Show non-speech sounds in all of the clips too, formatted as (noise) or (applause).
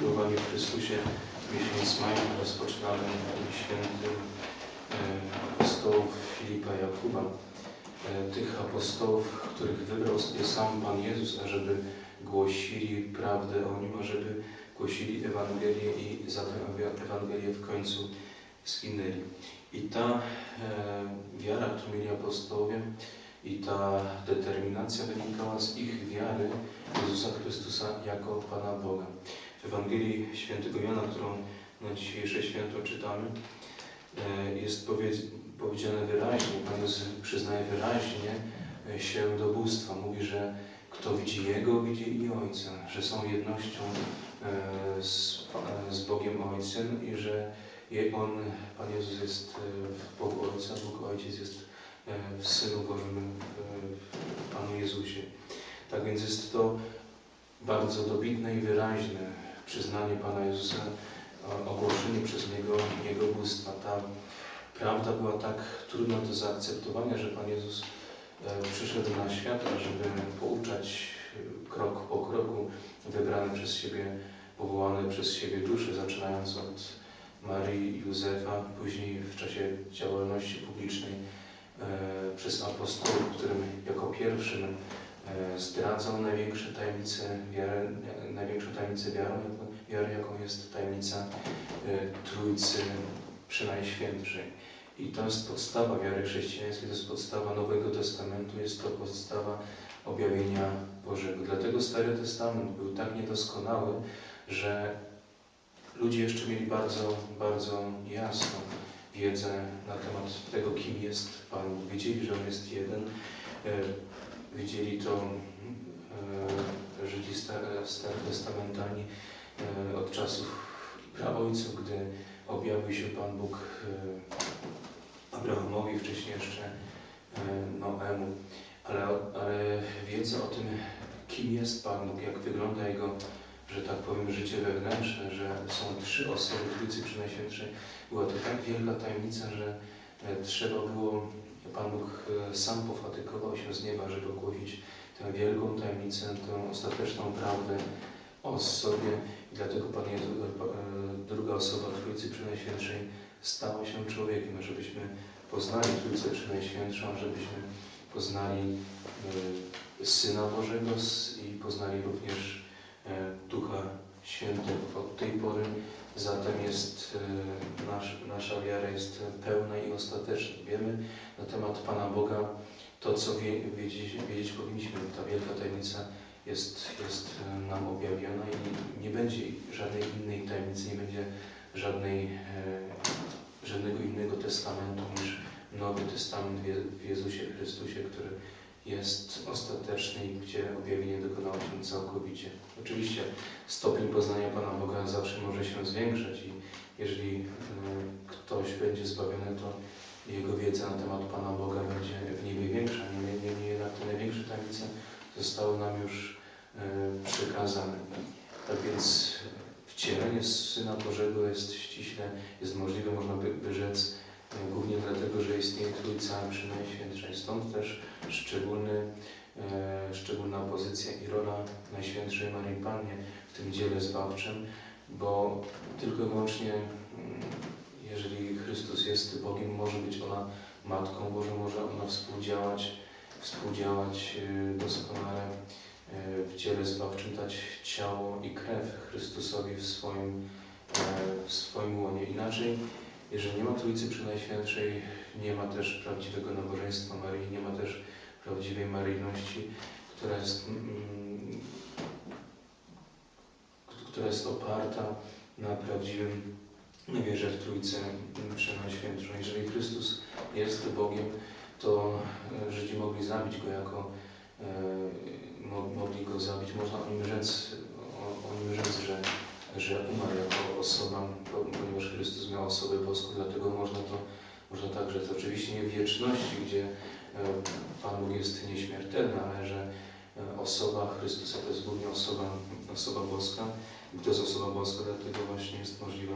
umiłowani w Chrystusie, miesiąc maj rozpoczynamy świętym e, apostołów Filipa i Jakuba. E, tych apostołów, których wybrał sobie sam Pan Jezus, ażeby głosili prawdę o Nim, ażeby głosili Ewangelię i za tę Ewangelię w końcu skinęli. I ta e, wiara, którą mieli apostołowie, i ta determinacja wynikała z ich wiary Jezusa Chrystusa jako Pana Boga. W Ewangelii Świętego Jana, którą na dzisiejsze święto czytamy, e, jest powiedziane wyraźnie, Pan Jezus przyznaje wyraźnie e, się do bóstwa. Mówi, że kto widzi Jego, widzi i Ojca, że są jednością e, z, z Bogiem Ojcem i że On, Pan Jezus jest w Bogu Ojca, Bóg Ojciec jest w Synu Bożym, w Panu Jezusie. Tak więc jest to bardzo dobitne i wyraźne przyznanie Pana Jezusa, ogłoszenie przez Niego Jego bóstwa. Ta prawda była tak trudna do zaakceptowania, że Pan Jezus e, przyszedł na świat, żeby pouczać krok po kroku wybrane przez siebie, powołane przez siebie dusze, zaczynając od Marii Józefa, później w czasie działalności publicznej E, przez apostołów, którym jako pierwszym e, zdradzał największe tajemnice wiary, największą tajemnicę wiary, jaką jest tajemnica e, Trójcy Przynajświętszej. I to jest podstawa wiary chrześcijańskiej, to jest podstawa Nowego Testamentu, jest to podstawa objawienia Bożego. Dlatego Stary Testament był tak niedoskonały, że ludzie jeszcze mieli bardzo, bardzo jasno wiedzę na temat tego, kim jest Pan. Wiedzieli, że On jest jeden. E, wiedzieli to e, Żydzi starotestamentalni e, od czasów praojców, gdy objawił się Pan Bóg Abrahamowi, wcześniej jeszcze Noemu. Ale, ale wiedza o tym, kim jest Pan Bóg, jak wygląda Jego, że tak powiem, życie wewnętrzne, że są trzy osoby Trójcy Przenajświętszej, była to tak wielka tajemnica, że e, trzeba było, Pan Bóg e, sam pofatykował się z nieba, żeby ogłosić tę wielką tajemnicę, tę ostateczną prawdę o sobie. I dlatego Pan Jezu, e, druga osoba Trójcy Przenajświętszej stała się człowiekiem, żebyśmy poznali Trójcę Przenajświętszą, żebyśmy poznali Syna Bożego i poznali również Ducha Świętego. Od tej pory Zatem jest e, nasz, nasza wiara jest pełna i ostateczna. Wiemy na temat Pana Boga to, co wie, wiedzieć, wiedzieć powinniśmy. Ta wielka tajemnica jest, jest e, nam objawiona i nie będzie żadnej innej tajemnicy, nie będzie żadnej, e, żadnego innego testamentu niż Nowy Testament w Jezusie Chrystusie, który jest ostateczny i gdzie objawienie dokonało się całkowicie. Oczywiście stopień poznania Pana Boga zawsze może się zwiększać i jeżeli e, ktoś będzie zbawiony, to jego wiedza na temat Pana Boga będzie w niebie większa. Niemniej, niemniej jednak te największe tajemnice zostały nam już e, przekazane. Tak więc wcielenie Syna Bożego jest ściśle, jest możliwe, można by, by rzec, głównie dlatego, że istnieje Trójca Przynajświętsza. Stąd też szczególny E, szczególna pozycja i rola Najświętszej Marii Pannie w tym dziele zbawczym, bo tylko i wyłącznie, mm, jeżeli Chrystus jest Bogiem, może być ona Matką Bożą, może ona współdziałać, współdziałać e, doskonale e, w dziele zbawczym, dać ciało i krew Chrystusowi w swoim, w swoim łonie. Inaczej, jeżeli nie ma Trójcy Przynajświętszej, nie ma też prawdziwego nabożeństwa Marii, nie ma też prawdziwej maryjności, która jest, mm, która jest oparta na prawdziwym wierze w Trójcę Przenajświętszą. Jeżeli Chrystus jest Bogiem, to e, Żydzi mogli zabić Go jako, e, mogli Go zabić. Można o nim rzec, o, o nim rzec że, że umarł jako osoba, ponieważ Chrystus miał osobę boską, dlatego można to, można tak rzec. Oczywiście nie w wieczności, gdzie E, Pan Bóg jest nieśmiertelny, ale że e, osoba Chrystusa to jest głównie osoba, osoba boska. I to jest osoba boska, dlatego właśnie jest możliwe,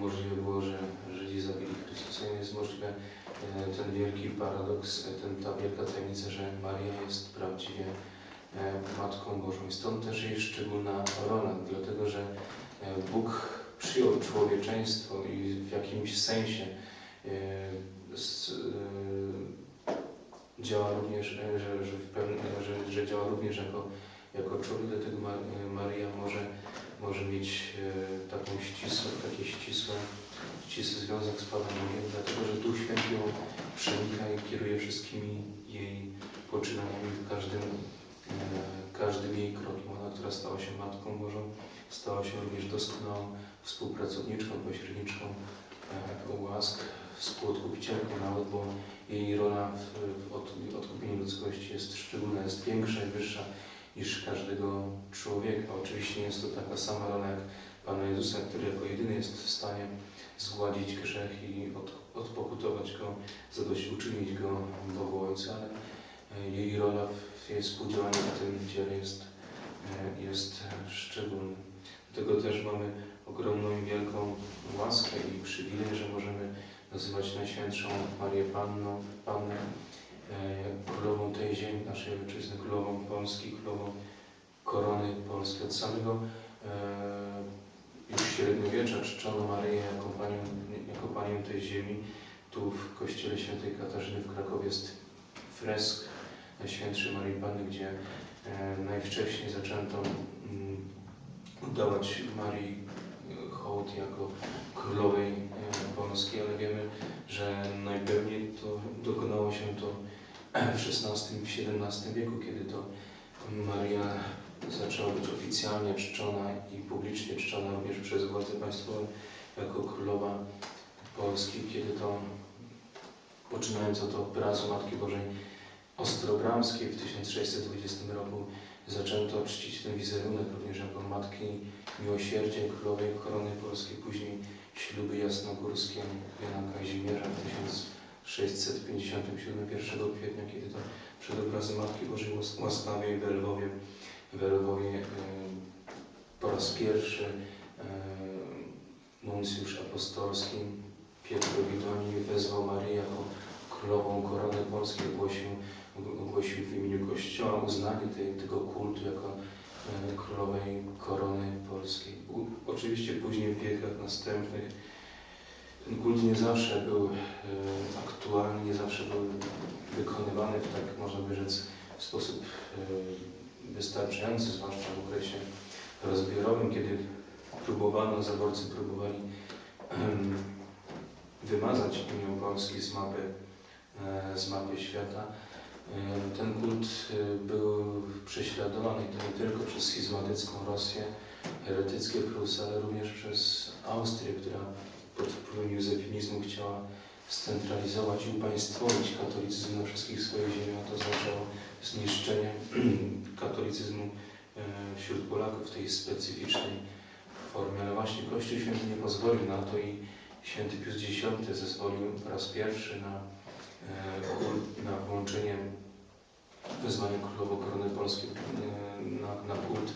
możliwe było, że Żydzi zabili Chrystusa i jest możliwe e, ten wielki paradoks, ten, ta wielka tajemnica, że Maria jest prawdziwie Matką Bożą. I stąd też jej szczególna rola, dlatego że Bóg przyjął człowieczeństwo i w jakimś sensie działa również, że, że, pewne, że, że działa również jako, jako człowiek, dlatego Maria może, może mieć taką ścisłą, taki ścisłą, ścisły związek z Panem Bogiem, dlatego że Duch Święty ją przenika i kieruje wszystkimi jej poczynaniami, każdym, każdym jej krokiem. Ona, która stała się Matką Bożą, stała się również doskonałą współpracowniczką, pośredniczką łask, współodkupicielką nawet, bo jej rola w, w odkupieniu ludzkości jest szczególna, jest większa i wyższa niż każdego człowieka. Oczywiście jest to taka sama rola jak Pana Jezusa, który jako jedyny jest w stanie zgładzić grzech i od, odpokutować go, zadośćuczynić go Bogu Ojcu, ale jej rola w jej współdziałaniu w tym dziele jest, jest szczególna. Dlatego też mamy ogromną i wielką łaskę i przywilej, że możemy nazywać Najświętszą Marię Panną, Pannę, e, królową tej ziemi, naszej ojczyzny, królową Polski, królową korony polskiej. Od samego e, już średniowiecza czczono Maryję jako panią, jako panią tej ziemi. Tu w kościele świętej Katarzyny w Krakowie jest fresk Najświętszej Marii Panny, gdzie e, najwcześniej zaczęto mm, oddawać Marii hołd jako królowej Polski, ale wiemy, że najpewniej to dokonało się to (clears throat) w XVI i XVII wieku, kiedy to Maria zaczęła być oficjalnie czczona i publicznie czczona również przez władze państwowe jako królowa Polski, kiedy to poczynając od obrazu Matki Bożej Ostrobramskiej w 1620 roku zaczęto czcić ten wizerunek również jako Matki Miłosierdzia Królowej Korony Polskiej, później śluby jasnogórskie Jana Kazimierza w 1657 1 kwietnia, kiedy to przed obrazem Matki Bożej Łaskawej w Lwowie, w Lwowie po raz pierwszy nuncjusz apostolski Pietro Widoni wezwał Maryję jako królową korony polskiej, ogłosił, ogłosił w imieniu Kościoła uznanie tej, tego kultu jako królowej korony polskiej. Oczywiście później w wiekach następnych ten kult nie zawsze był e, aktualny, nie zawsze był wykonywany w tak, można by rzec, w sposób e, wystarczający, zwłaszcza w okresie rozbiorowym, kiedy próbowano, zaborcy próbowali wymazać imię Polski z mapy, e, z mapy świata. Ten kult był prześladowany nie tylko przez schizmatycką Rosję, heretyckie Prusy, ale również przez Austrię, która pod wpływem józefinizmu chciała scentralizować i upaństwowić katolicyzm na wszystkich swoich ziemiach. To oznaczało zniszczenie (clears throat) katolicyzmu e, wśród Polaków w tej specyficznej formie. Ale właśnie Kościół Święty nie pozwolił na to i święty Pius X zezwolił po raz pierwszy na, e, na włączenie wezwania Królowo Korony Polskiej e, na, na kult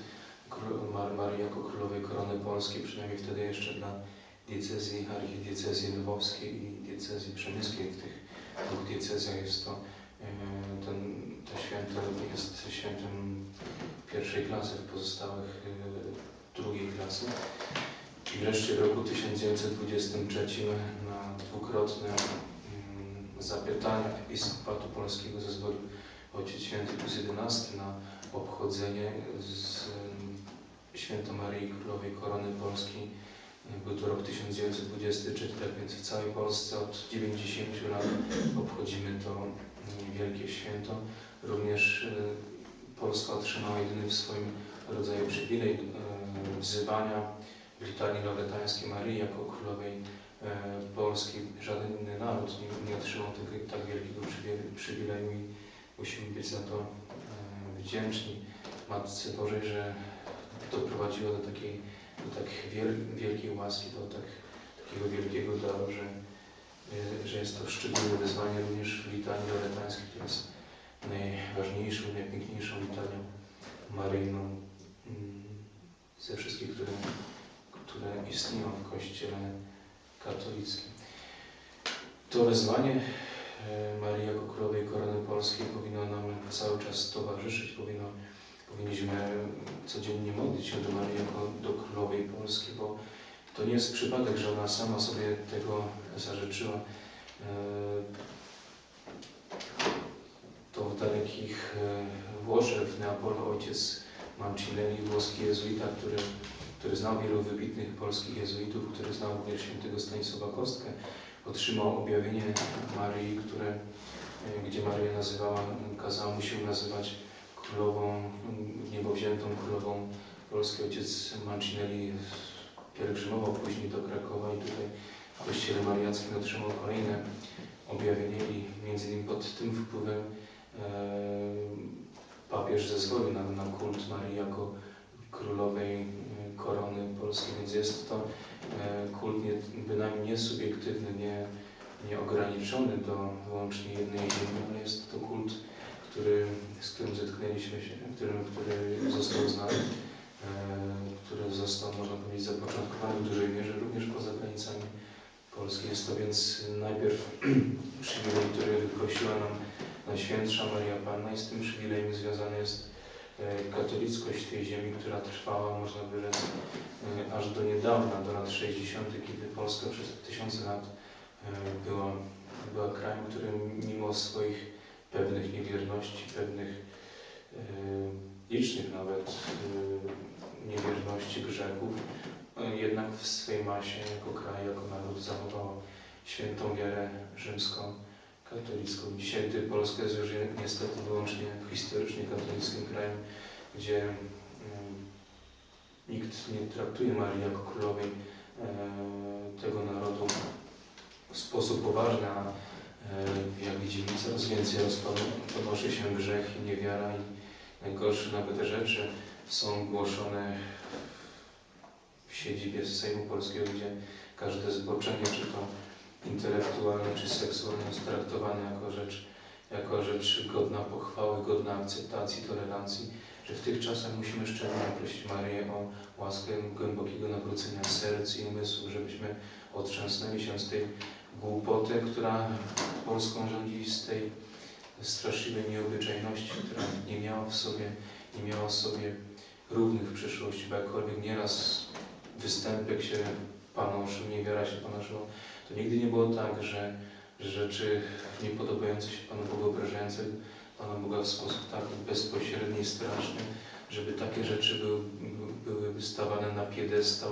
Marii jako Królowej Korony Polskiej, przynajmniej wtedy jeszcze dla diecezji, archidiecezji lwowskiej i diecezji przemyskiej. W tych dwóch diecezjach jest to, e, ten, to święto jest świętem pierwszej klasy, w pozostałych e, drugiej klasy. I wreszcie w roku 1923 na dwukrotne zapytania episkopatu polskiego zezwolił Ojciec Święty Pius XI na obchodzenie z Święta Maryi Królowej Korony Polskiej. Był to rok 1923, tak więc w całej Polsce od 90 lat obchodzimy to wielkie święto. Również e, Polska otrzymała jedyny w swoim rodzaju przywilej wzywania litanii lauretańskiej Maryi jako Królowej e, Polski. Żaden inny naród nie, nie otrzymał tak wielkiego przywileju i musimy być za to wdzięczni Matce Bożej, że doprowadziła do takiej do tak wielkiej łaski, do tak, takiego wielkiego daru, że, e, że jest to szczególne wyzwanie również w litanii loretańskiej, która jest najważniejszą najpiękniejszą litanią maryjną mm, ze wszystkich, które, które istnieją w Kościele katolickim. To wezwanie e, Marii jako Królowej Korony Polskiej powinno nam cały czas towarzyszyć, powinno powinniśmy codziennie modlić się do Marii jako do Królowej Polski, bo to nie jest przypadek, że ona sama sobie tego zażyczyła. E, to w dalekich e, Włoszech, w Neapolu ojciec Mancinelli, włoski jezuita, który, który znał wielu wybitnych polskich jezuitów, który znał również świętego Stanisława Kostkę, otrzymał objawienie Marii, które, e, gdzie Maria nazywała, kazała mu się nazywać królową, niebowziętą królową Polski. Ojciec Mancinelli pielgrzymował później do Krakowa i tutaj w kościele mariackim otrzymał kolejne objawienie i między innymi pod tym wpływem e, papież zezwolił na, kult Marii jako królowej e, korony polskiej, więc jest to e, kult nie, bynajmniej nie subiektywny, nie, nie ograniczony do wyłącznie jednej ziemi, ale jest to kult, który, z którym zetknęliśmy się, którym, który został znany, który został, można powiedzieć, zapoczątkowany w dużej mierze również poza granicami Polski. Jest to więc najpierw (clears throat) przywilej, który wyprosiła nam Najświętsza Maria Panna i z tym przywilejem związana jest e, katolickość tej ziemi, która trwała, można by rzec, e, aż do niedawna, do lat 60., kiedy Polska przez tysiące lat e, była, była krajem, który mimo swoich pewnych niewierności, pewnych licznych nawet niewierności, grzechów, jednak w swej masie jako kraj, jako naród zachował świętą wiarę rzymską katolicką. Dzisiaj, gdy Polska jest już niestety wyłącznie historycznie katolickim krajem, gdzie nikt nie traktuje Marii jako królowej e, tego narodu w sposób poważny, a e, jak widzimy coraz więcej rozponoszy się grzech i niewiara i najgorsze nawet rzeczy są głoszone w siedzibie Sejmu Polskiego, gdzie każde zboczenie, czy to intelektualne czy seksualne jest traktowane jako rzecz, jako rzecz godna pochwały, godna akceptacji, tolerancji, że w tych czasach musimy szczególnie prosić Maryję o łaskę głębokiego nawrócenia serc i umysłów, żebyśmy otrzęsnęli się z tej głupoty, która Polską rządzi, z tej straszliwej nieobyczajności, która nie miała w sobie, nie miała w sobie równych w przeszłości, bo jakkolwiek nieraz występek się panoszył, niewiara się panoszyła, to nigdy nie było tak, że rzeczy niepodobające się Panu Bogu, obrażające Pana Boga w sposób tak bezpośredni i straszny, żeby takie rzeczy były, były wystawane na piedestał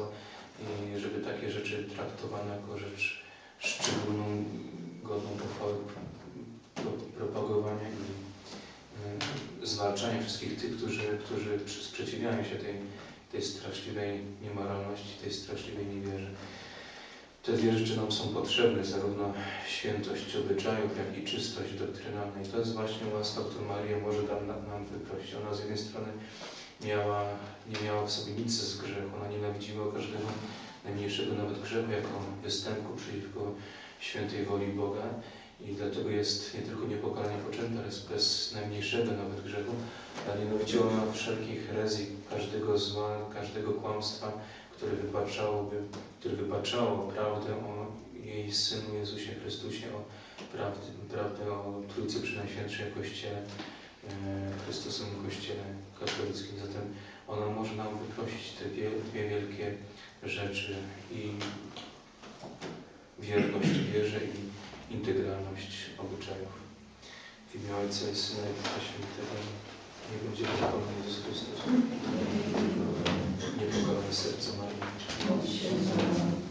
i żeby takie rzeczy traktowane jako rzecz szczególną, godną pochwały, propagowania i y, zwalczania wszystkich tych, którzy, którzy sprzeciwiają się tej, tej straszliwej niemoralności, tej straszliwej niewierze. Te dwie rzeczy nam są potrzebne, zarówno świętość obyczajów, jak i czystość doktrynalna. I to jest właśnie łaska, którą Maria może nam, nam wyprosić. Ona z jednej strony miała, nie miała w sobie nic z grzechu, ona nienawidziła każdego najmniejszego nawet grzechu jako występu przeciwko świętej woli Boga i dlatego jest nie tylko niepokalanie poczęta, ale bez najmniejszego nawet grzechu, ale nienawidziła wszelkich herezji, każdego zła, każdego kłamstwa, które wypaczałoby, które wypaczało prawdę o jej Synu Jezusie Chrystusie, o prawdę, prawdę o Trójcy Przenajświętszej Kościele, e, Chrystusowym Kościele katolickim. Zatem ona może nam wyprosić te dwie wielkie rzeczy i wierność wierze i integralność obyczajów. W imię Ojca i Syna i Ducha Świętego nie będzie pokorny Jezus Chrystus. Nie Niepokorny serce Marii.